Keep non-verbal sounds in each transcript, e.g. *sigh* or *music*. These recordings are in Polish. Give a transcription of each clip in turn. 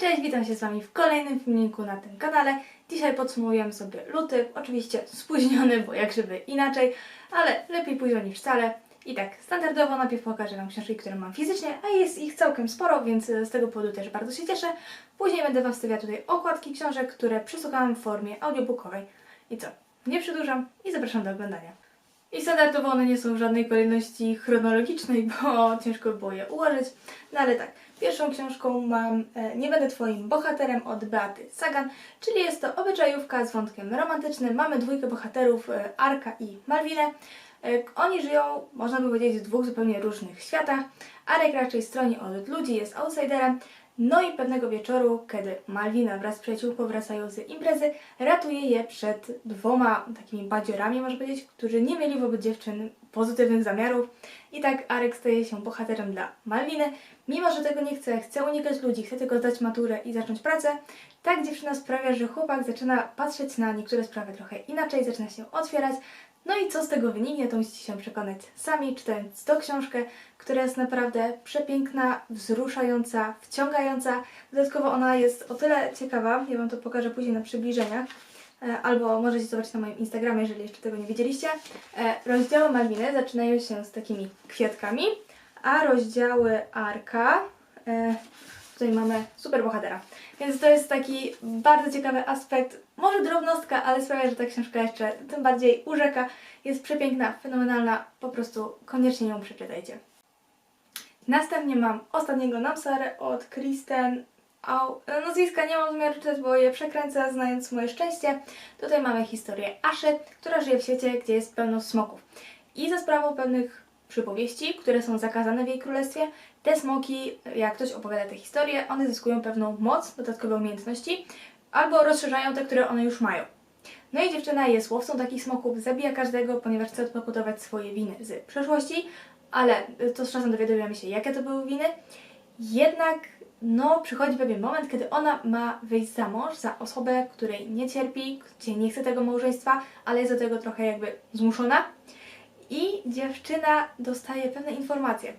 Cześć, witam się z Wami w kolejnym filmiku na tym kanale. Dzisiaj podsumujemy sobie luty, oczywiście spóźniony, bo jak żeby inaczej, ale lepiej późno niż wcale. I tak, standardowo najpierw pokażę Wam książki, które mam fizycznie, a jest ich całkiem sporo, więc e, z tego powodu też bardzo się cieszę. Później będę Wam wstawiać tutaj okładki książek, które przesłuchałam w formie audiobookowej. I co? Nie przedłużam i zapraszam do oglądania. I standardowo one nie są w żadnej kolejności chronologicznej, bo *laughs* ciężko było je ułożyć. No ale tak, pierwszą książką mam e, Nie będę Twoim bohaterem od Beaty Sagan, czyli jest to obyczajówka z wątkiem romantycznym. Mamy dwójkę bohaterów, e, Arka i Malwinę. E, Oni żyją, można by powiedzieć, w dwóch zupełnie różnych światach. Arek raczej stroni od ludzi, jest outsiderem. No i pewnego wieczoru, kiedy Malwina wraz z przyjaciółką wracają z imprezy, ratuje je przed dwoma takimi badziorami, można powiedzieć, którzy nie mieli wobec dziewczyn pozytywnych zamiarów. I tak Arek staje się bohaterem dla Malwiny. Mimo, że tego nie chce, chce unikać ludzi, chce tylko zdać maturę i zacząć pracę, tak dziewczyna sprawia, że chłopak zaczyna patrzeć na niektóre sprawy trochę inaczej, zaczyna się otwierać. No i co z tego wyniknie, to musicie się przekonać sami, czytając tą książkę, która jest naprawdę przepiękna, wzruszająca, wciągająca. Dodatkowo ona jest o tyle ciekawa, ja Wam to pokażę później na przybliżeniach, e, albo możecie zobaczyć na moim Instagramie, jeżeli jeszcze tego nie wiedzieliście. E, Rozdziały Malwiny zaczynają się z takimi kwiatkami, a rozdziały Arka, e, tutaj mamy super bohatera. Więc to jest taki bardzo ciekawy aspekt, może drobnostka, ale sprawia, że ta książka jeszcze tym bardziej urzeka. Jest przepiękna, fenomenalna, po prostu koniecznie ją przeczytajcie. Następnie mam ostatniego Namsarę od Kristen. Au, nazwiska nie mam zamiaru czytać, bo je przekręcę, znając moje szczęście. Tutaj mamy historię Aszy, która żyje w świecie, gdzie jest pełno smoków. I za sprawą pewnych przypowieści, które są zakazane w jej królestwie, te smoki, jak ktoś opowiada te historie, one zyskują pewną moc, dodatkowe umiejętności, albo rozszerzają te, które one już mają. No i dziewczyna jest łowcą takich smoków, zabija każdego, ponieważ chce odpokutować swoje winy z przeszłości, ale to z czasem dowiadujemy się, jakie to były winy. Jednak, no, przychodzi pewien moment, kiedy ona ma wyjść za mąż, za osobę, której nie cierpi, gdzie nie chce tego małżeństwa, ale jest do tego trochę jakby zmuszona. I dziewczyna dostaje pewne informacje,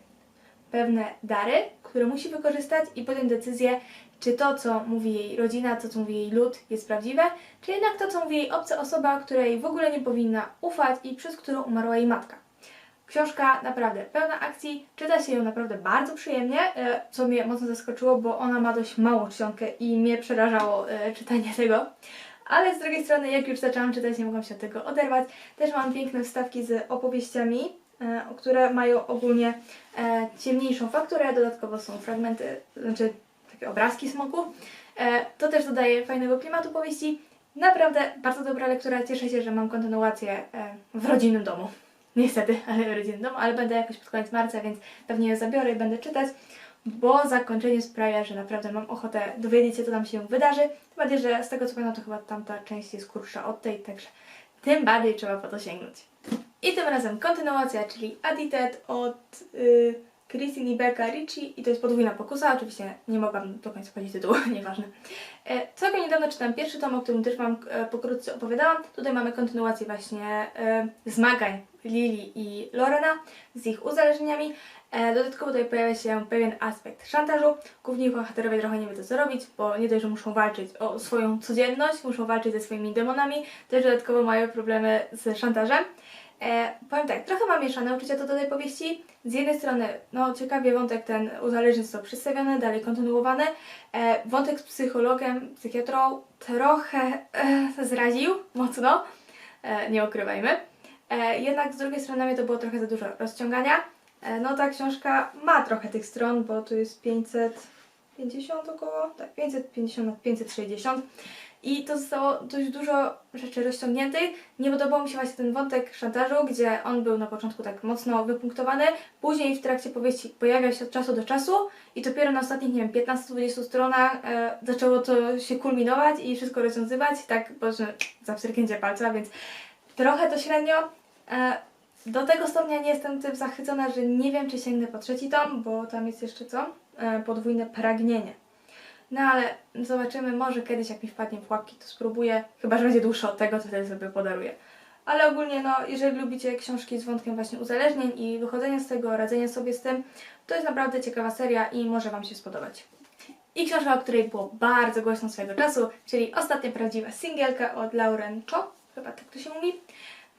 pewne dary, które musi wykorzystać i podjąć decyzję, czy to, co mówi jej rodzina, to, co mówi jej lud, jest prawdziwe, czy jednak to, co mówi jej obca osoba, której w ogóle nie powinna ufać i przez którą umarła jej matka. Książka naprawdę pełna akcji, czyta się ją naprawdę bardzo przyjemnie, e, co mnie mocno zaskoczyło, bo ona ma dość małą czcionkę i mnie przerażało e, czytanie tego. Ale z drugiej strony, jak już zaczęłam czytać, nie mogłam się od tego oderwać. Też mam piękne wstawki z opowieściami, e, które mają ogólnie e, ciemniejszą fakturę, dodatkowo są fragmenty, znaczy takie obrazki smoków. E, to też dodaje fajnego klimatu powieści. Naprawdę bardzo dobra lektura. Cieszę się, że mam kontynuację w rodzinnym domu. Niestety, *laughs* ale rodzinnym domu, ale będę jakoś pod koniec marca, więc pewnie je zabiorę i będę czytać, bo zakończenie sprawia, że naprawdę mam ochotę dowiedzieć się, co tam się wydarzy. Tym bardziej, że z tego co pamiętam, to chyba tamta część jest krótsza od tej, także tym bardziej trzeba po to sięgnąć. I tym razem kontynuacja, czyli Addicted od y, Christine i Becca Ricci i to jest podwójna pokusa, oczywiście nie mogłam do końca powiedzieć tytułu, *laughs* nieważne. E, całkiem niedawno czytałem pierwszy tom, o którym też Wam e, pokrótce opowiadałam. Tutaj mamy kontynuację właśnie e, zmagań Lili i Lorena z ich uzależnieniami. E, dodatkowo tutaj pojawia się pewien aspekt szantażu. Główni bohaterowie trochę nie wiedzą co robić, bo nie dość, że muszą walczyć o swoją codzienność, muszą walczyć ze swoimi demonami, też dodatkowo mają problemy z szantażem. E, powiem tak, trochę mam mieszane uczucia do tej powieści. Z jednej strony, no ciekawie wątek ten uzależnień został przedstawiony, dalej kontynuowany. E, wątek z psychologiem, psychiatrą trochę e, zraził mocno, e, nie ukrywajmy. E, jednak z drugiej strony to było trochę za dużo rozciągania. E, no ta książka ma trochę tych stron, bo tu jest 550 około, tak 550 na 560 i to zostało dość dużo rzeczy rozciągniętych. Nie podobał mi się właśnie ten wątek szantażu, gdzie on był na początku tak mocno wypunktowany, później w trakcie powieści pojawiał się od czasu do czasu i dopiero na ostatnich, nie wiem, 15-20 stronach e, zaczęło to się kulminować i wszystko rozwiązywać, tak powiedzmy za pstryknięcie palca, więc trochę to średnio. E, do tego stopnia nie jestem tym zachwycona, że nie wiem, czy sięgnę po trzeci tom, bo tam jest jeszcze co? E, podwójne pragnienie. No ale zobaczymy, może kiedyś jak mi wpadnie w łapki, to spróbuję, chyba że będzie dłuższe od tego, co wtedy sobie podaruję. Ale ogólnie, no, jeżeli lubicie książki z wątkiem właśnie uzależnień i wychodzenia z tego, radzenia sobie z tym, to jest naprawdę ciekawa seria i może Wam się spodobać. i książka, o której było bardzo głośno swego czasu, czyli Ostatnia prawdziwa singielka od Lauren Cho, chyba tak to się mówi.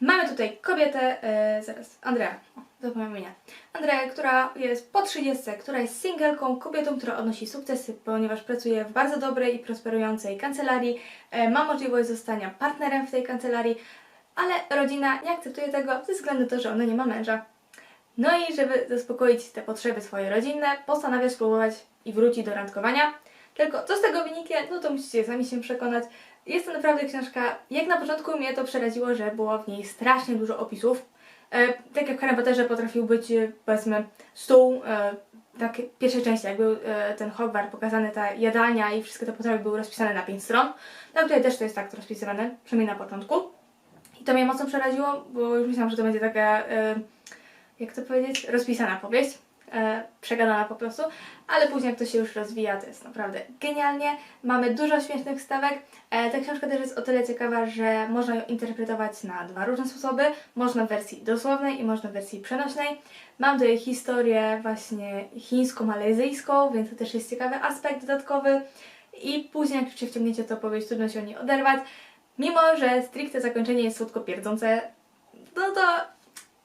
Mamy tutaj kobietę, e, zaraz, Andrea, zapomniałam imienia. Andrea, która jest po 30, która jest singielką, kobietą, która odnosi sukcesy, ponieważ pracuje w bardzo dobrej i prosperującej kancelarii, e, ma możliwość zostania partnerem w tej kancelarii, ale rodzina nie akceptuje tego ze względu na to, że ona nie ma męża. No i żeby zaspokoić te potrzeby swoje rodzinne, postanawia spróbować i wróci do randkowania. Tylko co z tego wyniknie, no to musicie sami się przekonać. Jest to naprawdę książka, jak na początku mnie to przeraziło, że było w niej strasznie dużo opisów. E, tak jak w Harry Potterze potrafił być, e, powiedzmy, stół, e, tak pierwszej części, jak był e, ten Hogwart pokazany, ta jadalnia i wszystkie te potrawy były rozpisane na pięć stron. No tutaj też to jest tak rozpisywane, przynajmniej na początku. I to mnie mocno przeraziło, bo już myślałam, że to będzie taka, e, jak to powiedzieć, rozpisana powieść, e, przegadana po prostu, ale później jak to się już rozwija, to jest naprawdę genialnie. Mamy dużo śmiesznych wstawek. E, ta książka też jest o tyle ciekawa, że można ją interpretować na dwa różne sposoby. Można w wersji dosłownej i można w wersji przenośnej. Mam tutaj historię właśnie chińsko-malezyjską, więc to też jest ciekawy aspekt dodatkowy. I później jak się wciągniecie, to powieść trudno się o niej oderwać. Mimo, że stricte zakończenie jest słodko pierdzące, no to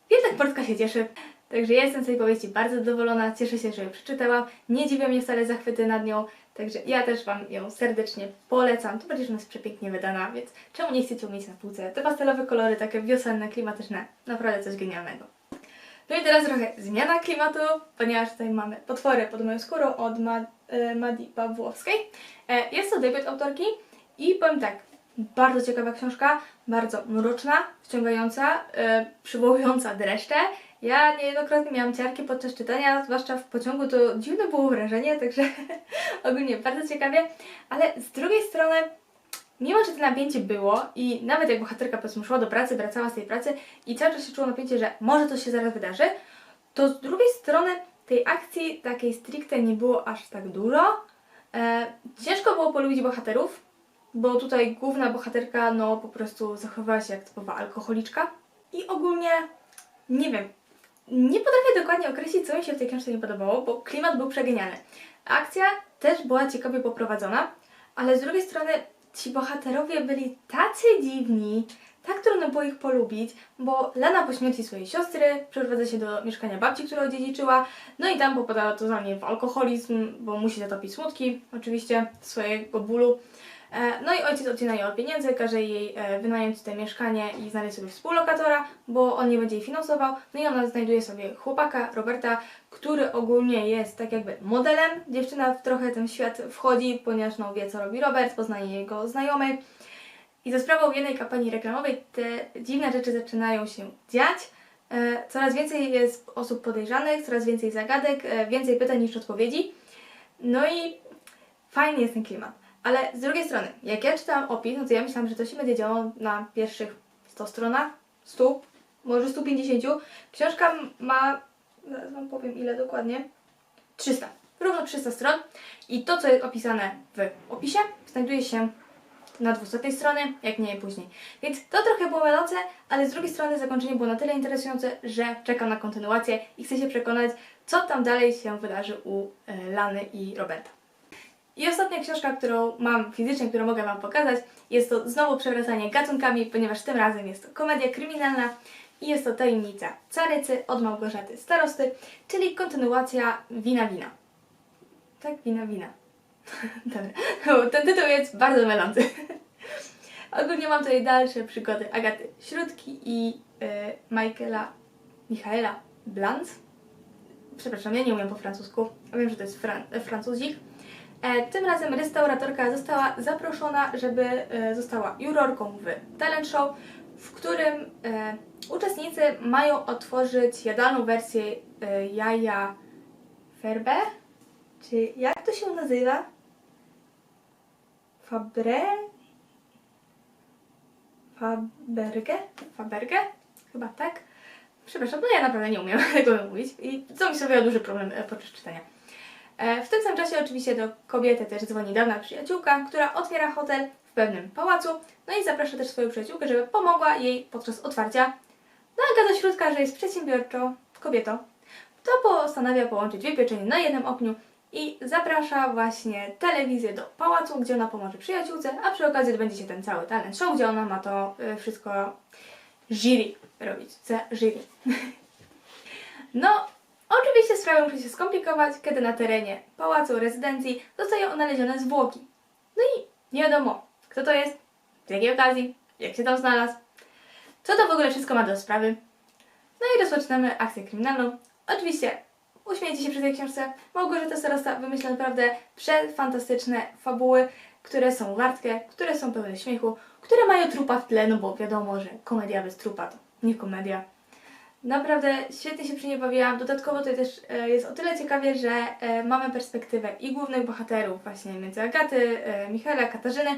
jednak Portka się cieszy. Także ja jestem z tej powieści bardzo zadowolona, cieszę się, że ją przeczytałam. Nie dziwią mnie wcale zachwyty nad nią, także ja też Wam ją serdecznie polecam. To bardziej, że ona jest przepięknie wydana, więc czemu nie chcecie mieć na półce? Te pastelowe kolory, takie wiosenne, klimatyczne, naprawdę coś genialnego. No i teraz trochę zmiana klimatu, ponieważ tutaj mamy Potwory pod moją skórą od e, Madi Pawłowskiej. E, jest to debiut autorki i powiem tak, bardzo ciekawa książka, bardzo mroczna, wciągająca, e, przywołująca dreszcze. Ja niejednokrotnie miałam ciarki podczas czytania, zwłaszcza w pociągu, to dziwne było wrażenie, także *laughs* ogólnie bardzo ciekawie, ale z drugiej strony Mimo, że to napięcie było i nawet jak bohaterka powiedzmy szła do pracy, wracała z tej pracy i cały czas się czuło napięcie, że może to się zaraz wydarzy, to z drugiej strony tej akcji takiej stricte nie było aż tak dużo. E, ciężko było polubić bohaterów, bo tutaj główna bohaterka no po prostu zachowywała się jak typowa alkoholiczka i ogólnie nie wiem, nie potrafię dokładnie określić, co mi się w tej książce nie podobało, bo klimat był przegenialny. Akcja też była ciekawie poprowadzona, ale z drugiej strony ci bohaterowie byli tacy dziwni, tak trudno było ich polubić, bo Lana po śmierci swojej siostry przeprowadza się do mieszkania babci, którą odziedziczyła, no i tam popada totalnie w alkoholizm, bo musi zatopić smutki, oczywiście, swojego bólu. E, No i ojciec odcina jej od pieniędzy, każe jej e, wynająć te mieszkanie i znaleźć sobie współlokatora, bo on nie będzie jej finansował. No i ona znajduje sobie chłopaka, Roberta, który ogólnie jest tak jakby modelem. Dziewczyna w trochę ten świat wchodzi, ponieważ no, wie co robi Robert, poznaje jego znajomej. I za sprawą jednej kampanii reklamowej te dziwne rzeczy zaczynają się dziać. E, Coraz więcej jest osób podejrzanych, coraz więcej zagadek, więcej pytań niż odpowiedzi. No i fajny jest ten klimat. Ale z drugiej strony, jak ja czytałam opis, no to ja myślałam, że to się będzie działo na pierwszych 100 stronach, 100, może 150. Książka ma, zaraz Wam powiem ile dokładnie, 300, równo 300 stron i to, co jest opisane w opisie, znajduje się na 200 stronie, jak nie później. Więc to trochę było mylące, ale z drugiej strony zakończenie było na tyle interesujące, że czekam na kontynuację i chcę się przekonać, co tam dalej się wydarzy u e, Lany i Roberta. I ostatnia książka, którą mam fizycznie, którą mogę Wam pokazać, jest to znowu przewracanie gatunkami, ponieważ tym razem jest to komedia kryminalna i jest to Tajemnica Carycy od Małgorzaty Starosty, czyli kontynuacja Wina Wina. Tak, Wina Wina. *laughs* Dobra, ten tytuł jest bardzo mylący. *laughs* Ogólnie mam tutaj dalsze przygody Agaty Śródki i e, Michaela, Michaela Blanc. Przepraszam, ja nie umiem po francusku. Wiem, że to jest fran francuzik. E, tym razem restauratorka została zaproszona, żeby e, została jurorką w talent show, w którym e, uczestnicy mają otworzyć jadalną wersję jaja Ferbe? Czy jak to się nazywa? Fabre? Faberge? Faberge? Chyba tak. Przepraszam, no ja naprawdę nie umiem *laughs* tego mówić i co mi sprawiało duży problem podczas czytania. E, W tym samym czasie oczywiście do kobiety też dzwoni dawna przyjaciółka, która otwiera hotel w pewnym pałacu, no i zaprasza też swoją przyjaciółkę, żeby pomogła jej podczas otwarcia. No a Agata Śródka, że jest przedsiębiorczą kobietą, to postanawia połączyć dwie pieczenie na jednym ogniu i zaprasza właśnie telewizję do pałacu, gdzie ona pomoże przyjaciółce, a przy okazji odbędzie się ten cały talent show, gdzie ona ma to y, wszystko jury robić, za jury. *laughs* No, oczywiście sprawa musi się skomplikować, kiedy na terenie pałacu, rezydencji zostają odnalezione zwłoki. No i nie wiadomo, kto to jest, z jakiej okazji, jak się tam znalazł, co to w ogóle wszystko ma do sprawy. No i rozpoczynamy akcję kryminalną. Oczywiście uśmiejcie się przy tej książce. Małgorzata Starosta wymyśla naprawdę przefantastyczne fabuły, które są wartkie, które są pełne śmiechu, które mają trupa w tle, no bo wiadomo, że komedia bez trupa to nie komedia. Naprawdę świetnie się przy niej bawiłam. Dodatkowo to też e, jest o tyle ciekawie, że e, mamy perspektywę i głównych bohaterów, właśnie między Agaty, e, Michaela, Katarzyny,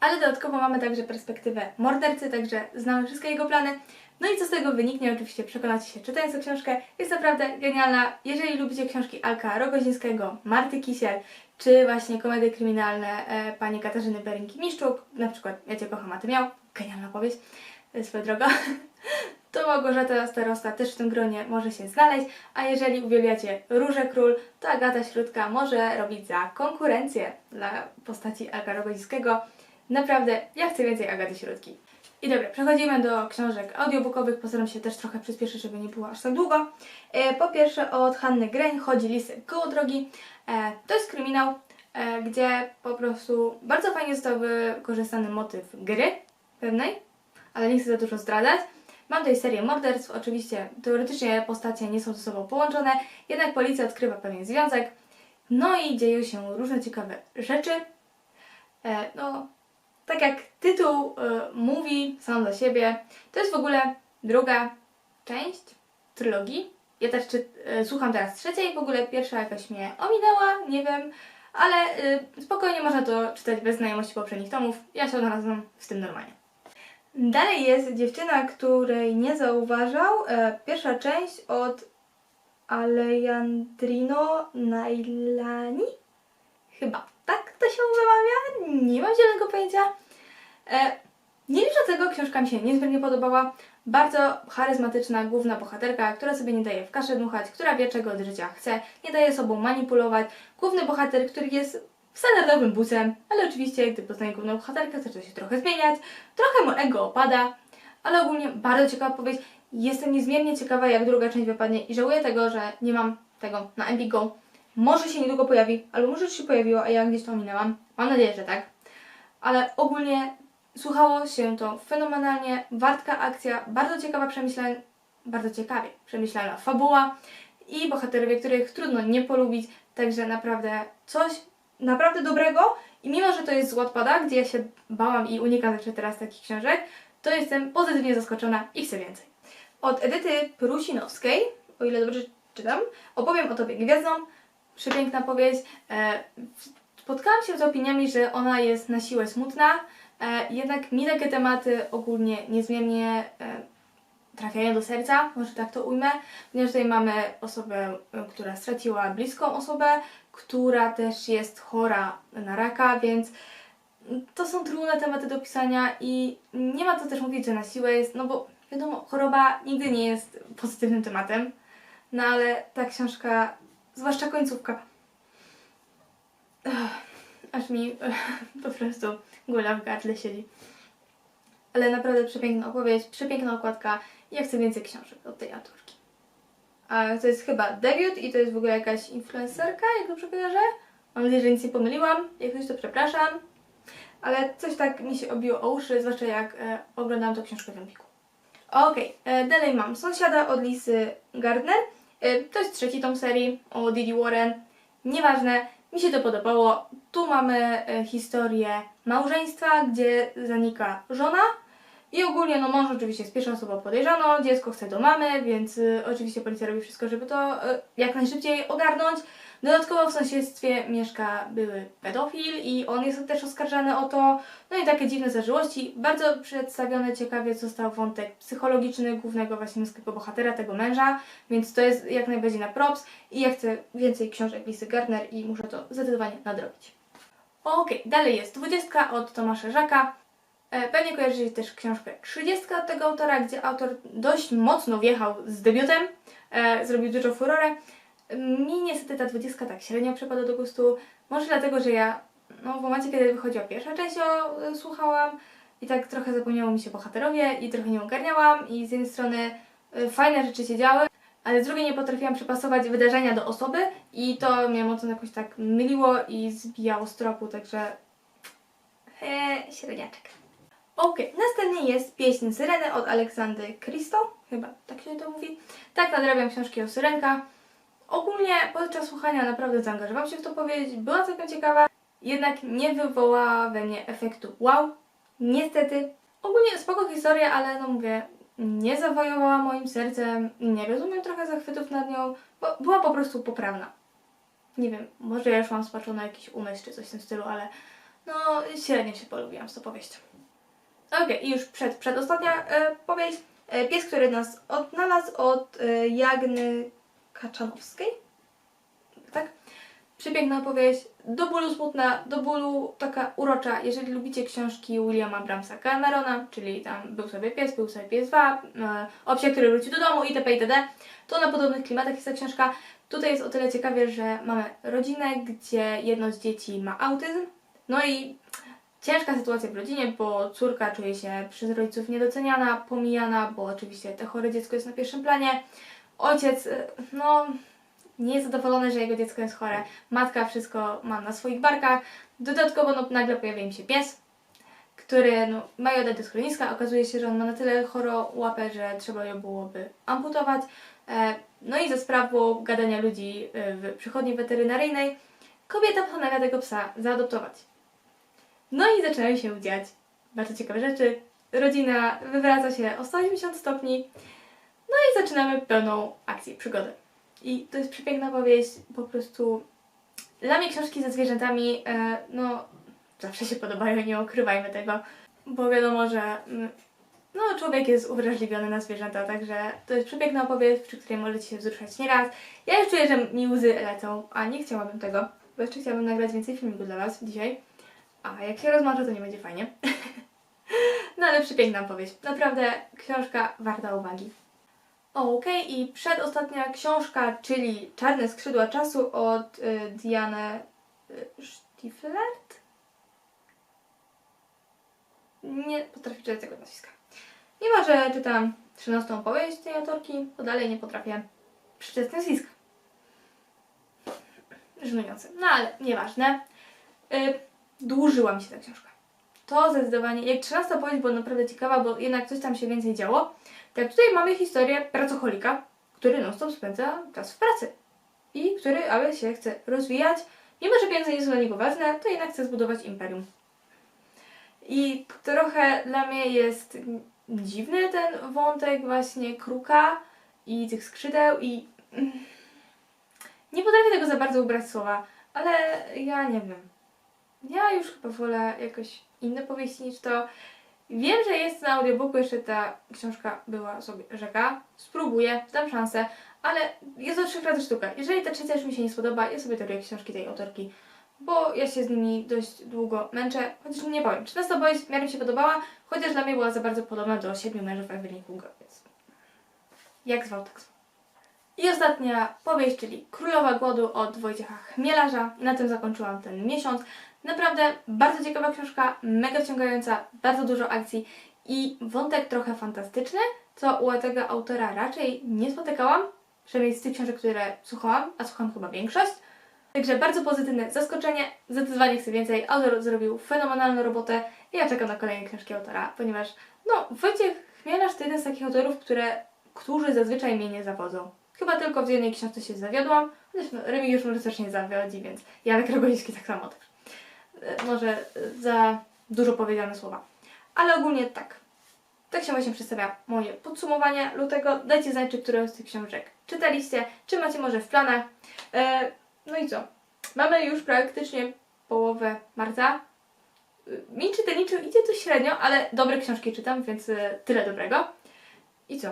ale dodatkowo mamy także perspektywę mordercy, także znamy wszystkie jego plany. No i co z tego wyniknie, oczywiście przekonacie się czytając tę książkę. Jest naprawdę genialna. Jeżeli lubicie książki Alka Rogozińskiego, Marty Kisiel, czy właśnie komedie kryminalne e, pani Katarzyny Berinki-Miszczuk, na przykład Ja Cię kocham, a Ty miał, genialna powieść, swoja droga, *laughs* to Małgorzata Starosta też w tym gronie może się znaleźć, a jeżeli uwielbiacie Róże Król, to Agata Śródka może robić za konkurencję dla postaci Alka Rogozińskiego. Naprawdę, ja chcę więcej Agaty Śródki. I dobra, przechodzimy do książek audiobookowych. Postaram się też trochę przyspieszyć, żeby nie było aż tak długo. E, po pierwsze od Hanny Greń chodzi Lisy koło drogi. E, to jest kryminał, e, gdzie po prostu bardzo fajnie został wykorzystany motyw gry pewnej, ale nie chcę za dużo zdradzać. Mam tutaj serię morderstw, oczywiście teoretycznie postacie nie są ze sobą połączone, jednak policja odkrywa pewien związek. No i dzieją się różne ciekawe rzeczy. E, no, tak jak tytuł e, mówi sam za siebie, to jest w ogóle druga część trylogii. Ja też czy, e, słucham teraz trzeciej, w ogóle pierwsza jakaś mnie ominęła, nie wiem, ale e, spokojnie można to czytać bez znajomości poprzednich tomów. Ja się odnalazłam w tym normalnie. Dalej jest dziewczyna, której nie zauważał. E, pierwsza część od Alejandrino Nailani. Chyba tak to się wymawia. Nie mam zielonego pojęcia. E, nie licząc tego, książka mi się niezmiernie podobała. Bardzo charyzmatyczna główna bohaterka, która sobie nie daje w kaszę dmuchać, która wie czego od życia chce, nie daje sobą manipulować. Główny bohater, który jest standardowym busem, ale oczywiście gdy poznaje główną bohaterkę, zaczyna się trochę zmieniać, trochę mu ego opada, ale ogólnie bardzo ciekawa powieść. Jestem niezmiernie ciekawa, jak druga część wypadnie i żałuję tego, że nie mam tego na Embigo. Może się niedługo pojawi, albo może się pojawiło, a ja gdzieś to ominęłam. Mam nadzieję, że tak. Ale ogólnie słuchało się to fenomenalnie, wartka akcja, bardzo ciekawa przemyślana, bardzo ciekawie przemyślana fabuła i bohaterowie, których trudno nie polubić, także naprawdę coś naprawdę dobrego i mimo, że to jest z gdzie ja się bałam i unikam zawsze teraz takich książek, to jestem pozytywnie zaskoczona i chcę więcej. Od Edyty Prusinowskiej, o ile dobrze czytam, opowiem o Tobie Gwiazdą, przepiękna powieść. E, spotkałam się z opiniami, że ona jest na siłę smutna, e, jednak mi takie tematy ogólnie niezmiernie e, trafiają do serca, może tak to ujmę, ponieważ tutaj mamy osobę, e, która straciła bliską osobę, która też jest chora na raka, więc to są trudne tematy do pisania i nie ma co też mówić, że na siłę jest, no bo wiadomo, choroba nigdy nie jest pozytywnym tematem, no ale ta książka, zwłaszcza końcówka, aż mi *laughs* po prostu góra w gardle siedzi. Ale naprawdę przepiękna opowieść, przepiękna okładka i ja chcę więcej książek od tej autorki. To jest chyba debiut i to jest w ogóle jakaś influencerka, jak dobrze kojarzę. Mam nadzieję, że nic nie pomyliłam. Jak coś to przepraszam. Ale coś tak mi się obiło o uszy, zwłaszcza jak e, oglądałam tę książkę w Empiku. Okej, e, dalej mam Sąsiada od Lisy Gardner. E, to jest trzeci tom serii o Didi Warren. Nieważne, mi się to podobało. Tu mamy e, historię małżeństwa, gdzie zanika żona. I ogólnie, no mąż oczywiście jest pierwszą osobą podejrzaną, dziecko chce do mamy, więc y, oczywiście policja robi wszystko, żeby to y, jak najszybciej ogarnąć. Dodatkowo w sąsiedztwie mieszka były pedofil i on jest też oskarżany o to. No i takie dziwne zażyłości. Bardzo przedstawiony ciekawie został wątek psychologiczny głównego właśnie męskiego bohatera, tego męża, więc to jest jak najbardziej na props i ja chcę więcej książek Lisy Gardner i muszę to zdecydowanie nadrobić. Okej, dalej jest 20 od Tomasza Żaka. E, Pewnie kojarzycie też książkę 30 od tego autora, gdzie autor dość mocno wjechał z debiutem, e, zrobił dużo furorę. Mi niestety ta dwudziestka tak średnio przypada do gustu. Może dlatego, że ja no, w momencie, kiedy wychodziła pierwsza część, ją y, słuchałam i tak trochę zapomniało mi się bohaterowie i trochę nie ogarniałam i z jednej strony fajne rzeczy się działy, ale z drugiej nie potrafiłam przypasować wydarzenia do osoby i to mnie mocno jakoś tak myliło i zbijało z tropu, także he, średniaczek. Okej, następnie jest pieśń Syreny od Aleksandry Christo, chyba tak się to mówi. Tak nadrabiam książki o syrenkach. Ogólnie podczas słuchania naprawdę zaangażowałam się w to powiedzieć, była całkiem ciekawa, jednak nie wywołała we mnie efektu wow. Niestety, ogólnie spoko historia, ale no mówię, nie zawojowała moim sercem, nie rozumiem trochę zachwytów nad nią, bo była po prostu poprawna. Nie wiem, może ja już mam spaczony jakiś umysł czy coś w tym stylu, ale no średnio się polubiłam z tą powieścią. Okej, i już przed, przedostatnia e, powieść. E, pies, który nas odnalazł od e, Jagny Kaczanowskiej. Tak? Przepiękna opowieść, do bólu smutna, do bólu taka urocza. Jeżeli lubicie książki Williama Bramsa Camerona, czyli tam Był sobie pies, Był sobie pies 2, e, o psie, który wrócił do domu itp. itd., to na podobnych klimatach jest ta książka. Tutaj jest o tyle ciekawie, że mamy rodzinę, gdzie jedno z dzieci ma autyzm, no i ciężka sytuacja w rodzinie, bo córka czuje się przez rodziców niedoceniana, pomijana, bo oczywiście to chore dziecko jest na pierwszym planie. Ojciec, y, no, nie jest zadowolony, że jego dziecko jest chore. Matka wszystko ma na swoich barkach. Dodatkowo no, nagle pojawia im się pies, który no, ma ją oddać do schroniska. Okazuje się, że on ma na tyle chorą łapę, że trzeba ją byłoby amputować. E, no i ze sprawą gadania ludzi y, w przychodni weterynaryjnej kobieta postanawia tego psa zaadoptować. No i zaczynają się dziać bardzo ciekawe rzeczy. Rodzina wywraca się o 180 stopni. No i zaczynamy pełną akcję, przygodę. I to jest przepiękna powieść, po prostu dla mnie książki ze zwierzętami, e, no zawsze się podobają, nie ukrywajmy tego, bo wiadomo, że mm, no, człowiek jest uwrażliwiony na zwierzęta, także to jest przepiękna opowieść, przy której możecie się wzruszać nieraz. Ja już czuję, że mi łzy lecą, a nie chciałabym tego, bo jeszcze chciałabym nagrać więcej filmików dla Was dzisiaj. A jak się rozmarzę, to nie będzie fajnie. *laughs* no ale przepiękna opowieść. Naprawdę książka warta uwagi. Okej, i przedostatnia książka, czyli Czarne skrzydła czasu od y, Diany y, Stiflert? Nie potrafię czytać tego nazwiska. Mimo, że czytam 13 powieść tej autorki, to dalej nie potrafię przeczytać nazwiska. Żenujące. No ale nieważne. Y, dłużyła mi się ta książka. To zdecydowanie, jak 13 powieść była naprawdę ciekawa, bo jednak coś tam się więcej działo. Tak tutaj mamy historię pracocholika, który non-stop spędza czas w pracy i który, ale się chce rozwijać, mimo że pieniądze nie są dla niego ważne, to jednak chce zbudować imperium. I trochę dla mnie jest dziwny ten wątek właśnie kruka i tych skrzydeł i mm, nie potrafię tego za bardzo ubrać słowa, ale ja nie wiem. Ja już chyba wolę jakoś inne powieści niż to. Wiem, że jest na audiobooku jeszcze ta książka była sobie rzeka. Spróbuję, dam szansę, ale jest to trzech razy sztuka. Jeżeli ta trzecia już mi się nie spodoba, ja sobie toruję książki tej autorki, bo ja się z nimi dość długo męczę, chociaż nie powiem. 13 powieść w miarę mi się podobała, chociaż dla mnie była za bardzo podobna do Siedmiu mężów Evelyn Hugo, więc jak zwał, tak zwał. I ostatnia powieść, czyli Królowa Głodu od Wojciecha Chmielarza. Na tym zakończyłam ten miesiąc. Naprawdę bardzo ciekawa książka, mega wciągająca, bardzo dużo akcji i wątek trochę fantastyczny, co u tego autora raczej nie spotykałam, przynajmniej z tych książek, które słuchałam, a słucham chyba większość. Także bardzo pozytywne zaskoczenie, zdecydowanie chcę więcej. Autor zrobił fenomenalną robotę i ja czekam na kolejne książki autora, ponieważ no, Wojciech Chmielarz to jeden z takich autorów, które, którzy zazwyczaj mnie nie zawodzą. Chyba tylko w jednej książce się zawiodłam, chociaż no, Remigiusz może też nie zawiodzi, więc Janek Rogoziński tak samo też. E, może za dużo powiedziane słowa. Ale ogólnie tak. Tak się właśnie przedstawia moje podsumowanie lutego. Dajcie znać, czy którąś z tych książek czytaliście, czy macie może w planach. E, no i co? Mamy już praktycznie połowę marca. E, Mi czytelniczo idzie to średnio, ale dobre książki czytam, więc e, tyle dobrego. I co?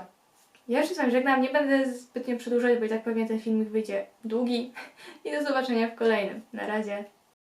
Ja już się z Wami żegnam, nie będę zbytnio przedłużać, bo i tak pewnie ten filmik wyjdzie długi. *laughs* I do zobaczenia w kolejnym. Na razie.